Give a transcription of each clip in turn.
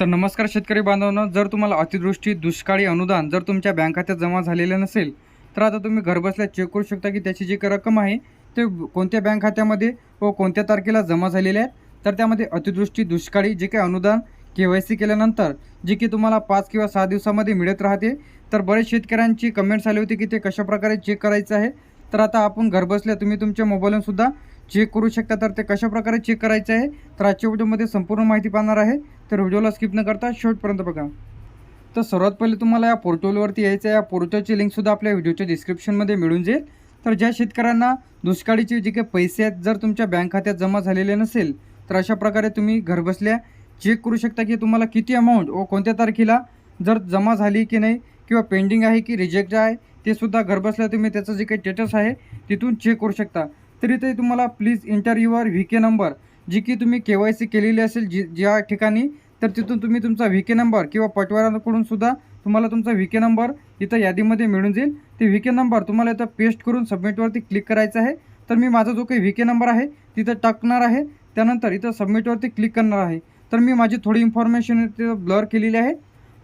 तर नमस्कार शेतकरी बांधवांनो जर तुम्हाला अतिवृष्टी दुष्काळी अनुदान जर तुमच्या बँक खात्यात जमा झालेलं नसेल तर आता तुम्ही घरबसल्या चेक करू शकता की त्याची जी रक्कम आहे ते कोणत्या बँक खात्यामध्ये व कोणत्या तारखेला जमा झालेले आहेत तर त्यामध्ये अतिवृष्टी दुष्काळी जे काही अनुदान के वाय सी केल्यानंतर जे की तुम्हाला पाच किंवा सहा दिवसामध्ये मिळत राहते. तर बरेच शेतकऱ्यांची कमेंट्स आली होती की ते कशाप्रकारे चेक करायचं आहे. तर आता आपण घरबसल्या तुम्ही तुमच्या मोबाईलवरून सुद्धा चेक करू शकता. तर ते कशाप्रकारे चेक करायचं आहे तर आजच्या व्हिडिओमध्ये संपूर्ण माहिती पाहणार आहे. तर व्हिडिओला स्किप न करता शेवटपर्यंत बघा. तर सर्वात पहिले तुम्हाला या पोर्टलवरती यायचं आहे या पोर्टलची लिंकसुद्धा आपल्या व्हिडिओच्या डिस्क्रिप्शनमध्ये मिळून जाईल. तर ज्या शेतकऱ्यांना दुष्काळीचे जे काही पैसे आहेत जर तुमच्या बँक खात्यात जमा झालेले नसेल तर अशा प्रकारे तुम्ही घरबसल्या चेक करू शकता की तुम्हाला किती अमाऊंट व कोणत्या तारखेला जर जमा झाली की नाही किंवा पेंडिंग आहे की रिजेक्ट आहे ते सुद्धा घरबसल्या तुम्ही त्याचं जे काही स्टेटस आहे तिथून चेक करू शकता. तरी ते तुम्हाला please enter your V K number जी की तुम्ही के वाय सी केलेली असेल जी ज्या ठिकाणी तर तिथून तुम्ही तुमचा व्ही के नंबर किंवा पटवाराकडून सुद्धा तुम्हाला तुमचा व्ही के नंबर इथं यादीमध्ये मिळून जाईल. ते व्ही के नंबर तुम्हाला इथं पेस्ट करून सबमिटवरती क्लिक करायचं आहे. तर मी माझा जो काही व्ही के नंबर आहे तिथं टाकणार आहे. त्यानंतर इथं सबमिटवरती क्लिक करणार आहे. तर मी माझी थोडी इन्फॉर्मेशन इथं ब्लर केलेली आहे.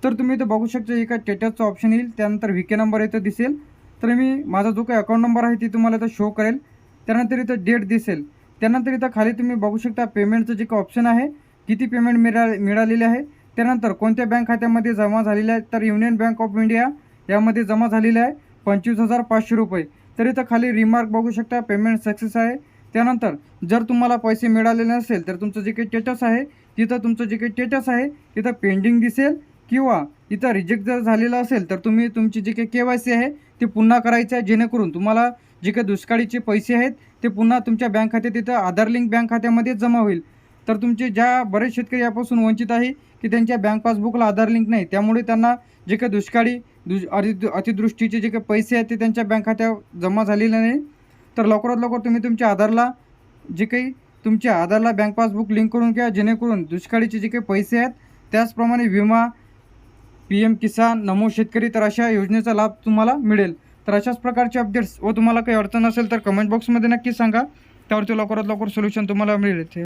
तर तुम्ही इथं बघू शकता एका स्टेटसचं ऑप्शन येईल. त्यानंतर व्ही के नंबर इथं दिसेल. तर मी माझा जो काही अकाउंट नंबर आहे ती तुम्हाला इथं शो करेल. त्यानंतर इथं डेट दिसेल. त्यानंतर इथं खाली तुम्ही बघू शकता पेमेंटचं जे काही ऑप्शन आहे किती पेमेंट मिळा मिळालेले आहे? त्यानंतर कोणत्या बँक खात्यामध्ये जमा झालेले आहे? तर युनियन बँक ऑफ इंडिया यामध्ये जमा झालेले आहे पंचवीस हजार पाचशे रुपये. तर इथं खाली रिमार्क बघू शकता पेमेंट सक्सेस आहे. त्यानंतर जर तुम्हाला पैसे मिळालेले नसेल तर तुमचं जे काही स्टेटस आहे तिथं तुमचं जे काही स्टेटस आहे तिथं पेंडिंग दिसेल किंवा इथं रिजेक्ट जर झालेलं असेल तर तुम्ही तुमची जे काही के वाय सी आहे ते पुन्हा करायचं आहे जेणेकरून तुम्हाला जे काही दुष्काळीचे पैसे आहेत ते पुन्हा तुमच्या बँक खात्यात तिथं आधार लिंक बँक खात्यामध्ये जमा होईल. तर तुमचे ज्या बरेच शेतकरी यापासून वंचित आहे की त्यांच्या बँक पासबुकला आधार लिंक नाही त्यामुळे त्यांना जे काही दुष्काळी दुष अति अतिदृष्टीचे जे काही पैसे आहेत ते त्यांच्या बँक खात्यावर जमा झालेले नाही. तर लवकरात लवकर तुम्ही तुमच्या आधारला जे काही तुमच्या आधारला बँक पासबुक लिंक करून घ्या जेणेकरून दुष्काळीचे जे काही पैसे आहेत त्याचप्रमाणे विमा पी एम किसान नमो शेतकरी तर अशा योजनेचा लाभ तुम्हाला मिळेल. तर अशाच प्रकारचे अपडेट्स व तुम्हाला काही अडचण असेल तर कमेंट बॉक्समध्ये नक्की सांगा. त्यावरती लवकरात लवकर सोल्युशन तुम्हाला मिळेल. इथे